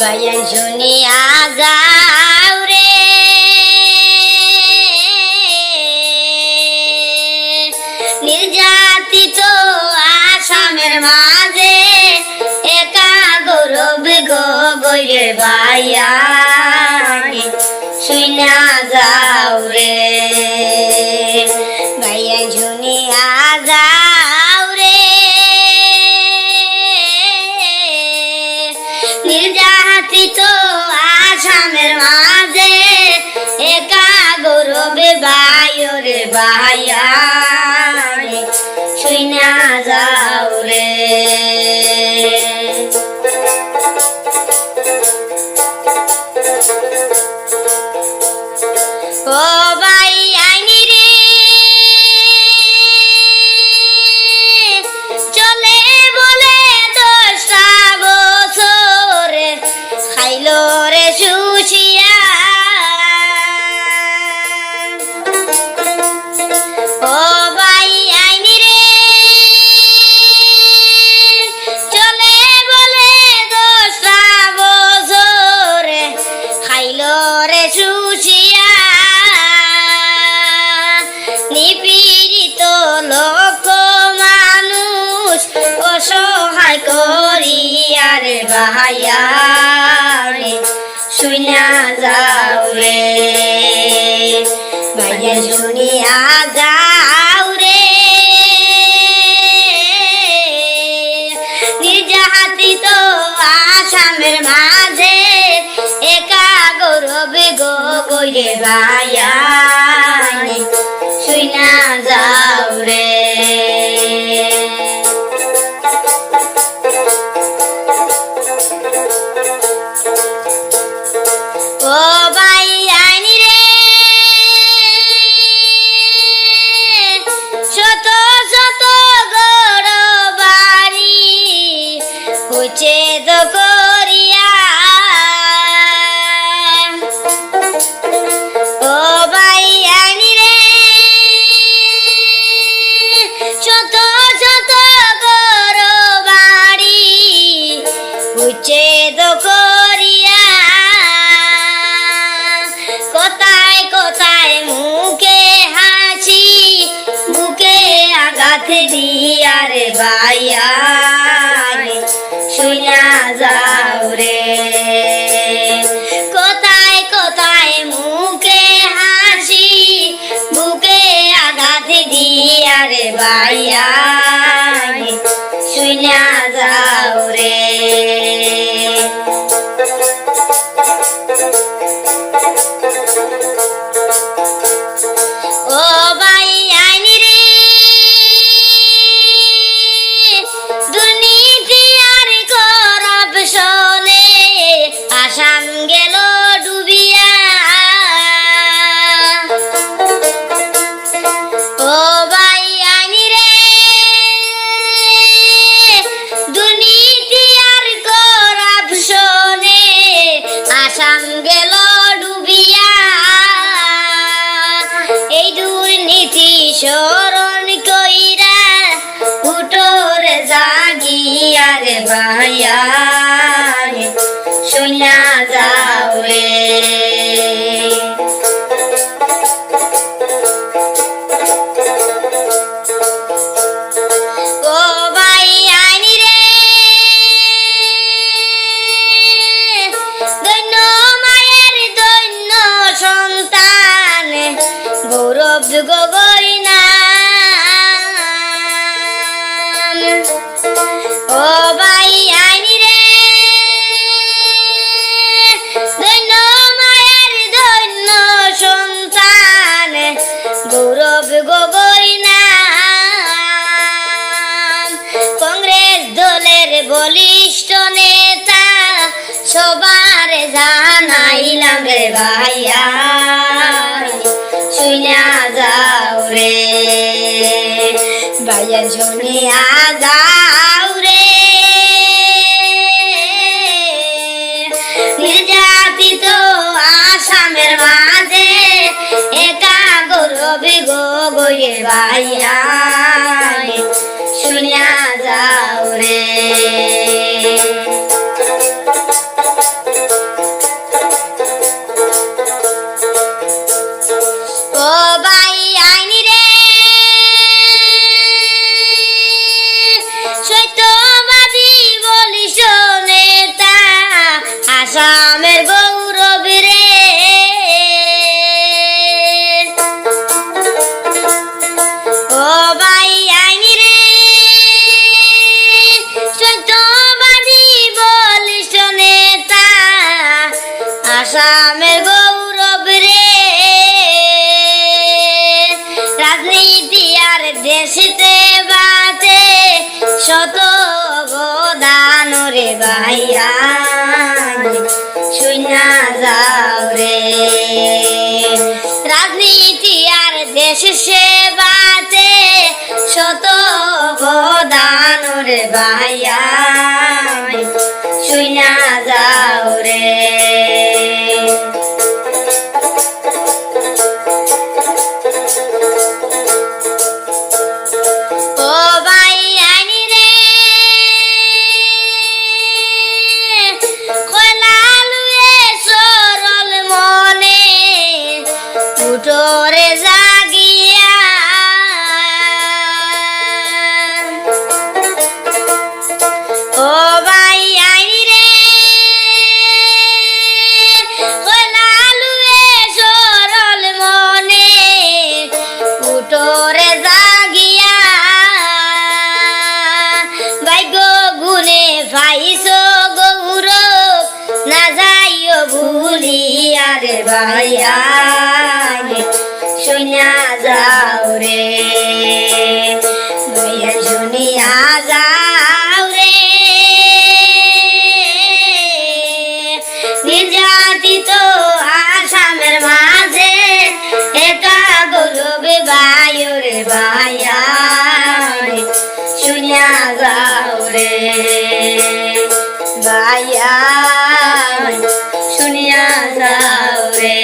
বায়ান শুনিয়া যাও রে। নির্যাতিত আসামের মাঝে একা গৌরব গো গৈরে ভাইয়া শুনিয়া যাও রে। বায়রে রে। শুনিয়া যাও রে। ভাইয়া শুনিয়া যাও গৈরে ভাইয়া শুইনা যাও রে আঘাত দিয়ার ভাইয়া শুনা যাও রে। কোথায় কোথায় মুখে হাসি বুকে আঘাত দিয়ার রে জাগিয়া রে ভাইয়া শুনিয়া যাও রে গৌরব কংগ্রেস দলের বলিষ্ঠ নেতা সবার জানাইলাম রে ভাইয়া। শুনিয়া যাও রে। ভাইয়া শুনিয়া যাও রে। নির্যাতিত আসামের মাঝে একা গৌরবে গো গয়ে ভাইয়া শুনিয়া যাও রে। দেশিতে বাঁচে শত গোদান রে ভাইয়া। শুনা যাও রে। রাজনীতি আর দেশ সেবাতে শত গোদান রে ভাইয়া। শুনা যাও রে। ভুলিয়া রে ভাইয়া শুনিয়া যাও রে। या सुनिया जावे